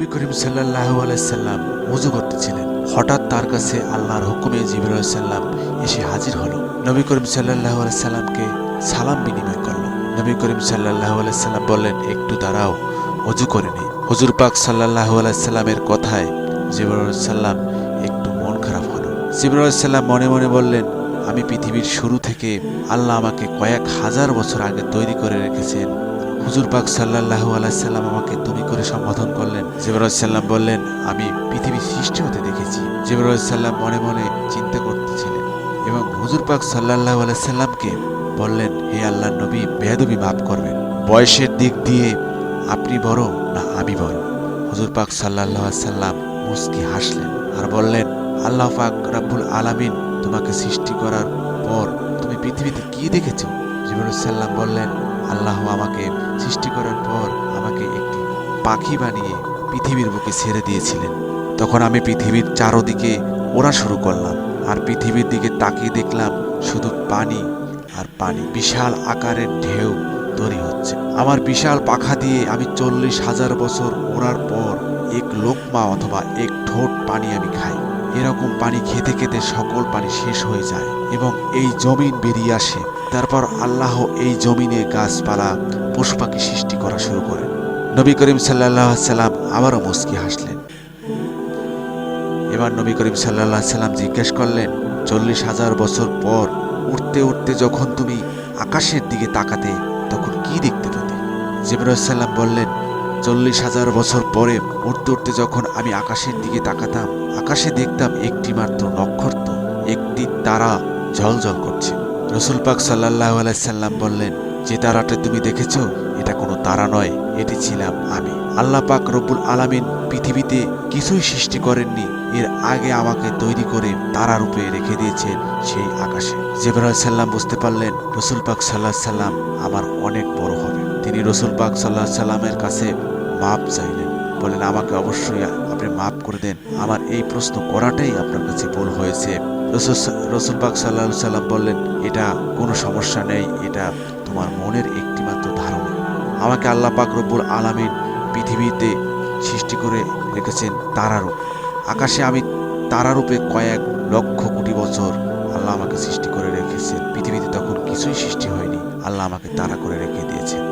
নবী করিম সাল্লাহ আলাইসাল্লাম উজু করতেছিলেন। হঠাৎ তার কাছে আল্লাহর হুকুমে জিবির সাল্লাম এসে হাজির হলো। নবী করিম সাল্লাহ আলাইসাল্লামকে সালাম বিনিময় করল। নবী করিম সাল্লাহ আলাইসাল্লাম বললেন, একটু দাঁড়াও অজু করে নি। হুজুর পাক সাল্লাহ আলাইসাল্লামের কথায় জিবর সাল্লাম একটু মন খারাপ হলো। জিবর সাল্লাম মনে মনে বললেন, আমি পৃথিবীর শুরু থেকে আল্লাহ আমাকে কয়েক হাজার বছর আগে তৈরি করে রেখেছেন। হুজুর পাক সাল্লাহ আলাইসাল্লাম আমাকে তুমি করে সম্বোধন করলেন। জিবরাসাল্লাম বললেন, আমি পৃথিবী সৃষ্টি হতে দেখেছি। জিবরাসাল্লাম মনে মনে চিন্তা করতেছিলেন এবং হুজুর পাক সাল্লাহ আলাইসাল্লামকে বললেন, হে আল্লাহ নবী, বেয়াদবি মাফ করবেন। বয়সের দিক দিয়ে আপনি বড় না আমি বড়? হুজুর পাক সাল্লাহ সাল্লাম মুস্কি হাসলেন আর বললেন, আল্লাহ পাক রাব্বুল আলামিন তোমাকে সৃষ্টি করার পর তুমি পৃথিবীতে কি দেখেছ? জিবরুসাল্লাম বললেন, আল্লাহ আমাকে করার পর আমাকে একটি পাখি বানিয়ে পৃথিবীর বুকে ছেড়ে দিয়েছিলেন। তখন আমি পৃথিবীর চারোদিকে ওড়া শুরু করলাম আর পৃথিবীর দিকে তাকিয়ে দেখলাম শুধু পানি আর পানি। বিশাল আকারের ঢেউ তৈরি হচ্ছে। আমার বিশাল পাখা দিয়ে আমি চল্লিশ হাজার বছর ওড়ার পর এক লোকমা অথবা এক ঠোঁট পানি আমি খাই। এরকম পানি খেতে খেতে সকল পানি শেষ হয়ে যায় এবং এই জমিন বেরিয়ে আসে। তারপর আল্লাহ এই জমিনে গাছপালা পশু পাখি সৃষ্টি করা শুরু করেন। নবী করিম সাল্লাহ সাল্লাম আবারও মুস্কি হাসলেন। এবার নবী করিম সাল্লাহ সাল্লাম জিজ্ঞেস করলেন, চল্লিশ হাজার বছর পর উঠতে উঠতে যখন তুমি আকাশের দিকে তাকাতে, তখন কি দেখতে পেতে? জিবরাসাল্লাম বললেন, চল্লিশ হাজার বছর পরে উঠতে উঠতে যখন আমি আকাশের দিকে তাকাতাম, আকাশে দেখতাম একটি মাত্র নক্ষত্র, একটি তারা ঝলঝল করছে। রসুল পাক সাল্লাহ আলাইসাল্লাম বললেন, যে তারাটা তুমি দেখেছ, এটা কোনো তারা নয়, এটি ছিলাম আমি। আল্লাহ পাক রব্বুল আলামিন পৃথিবীতে কিছুই সৃষ্টি করেননি, এর আগে আমাকে তৈরি করে তারা রূপে রেখে দিয়েছেন সেই আকাশে। জেবরাল সাল্লাম বুঝতে পারলেন, রসুল পাক সাল্লাহ সাল্লাম আমার অনেক বড় হবে। তিনি রসুল পাক সাল্লাহ সাল্লামের কাছে মাপ চাইলেন। বলেন আমাকে অবশ্যই আপনি মাফ করে দেন। আমার এই প্রশ্ন করাটাই আপনার কাছে ভুল হয়েছে। রসুল রসুল পাক সাল্লাহ সাল্লাম বললেন, এটা কোনো সমস্যা নেই, এটা তোমার মনের একটিমাত্র ধারণা। আমাকে আল্লাহ পাক রব্বুল আলামিন পৃথিবীতে সৃষ্টি করে রেখেছেন তারারূপ। আকাশে আমি তারারূপে কয়েক লক্ষ কোটি বছর আল্লাহ আমাকে সৃষ্টি করে রেখেছেন। পৃথিবীতে তখন কিছুই সৃষ্টি হয়নি। আল্লাহ আমাকে তারা করে রেখে দিয়েছেন।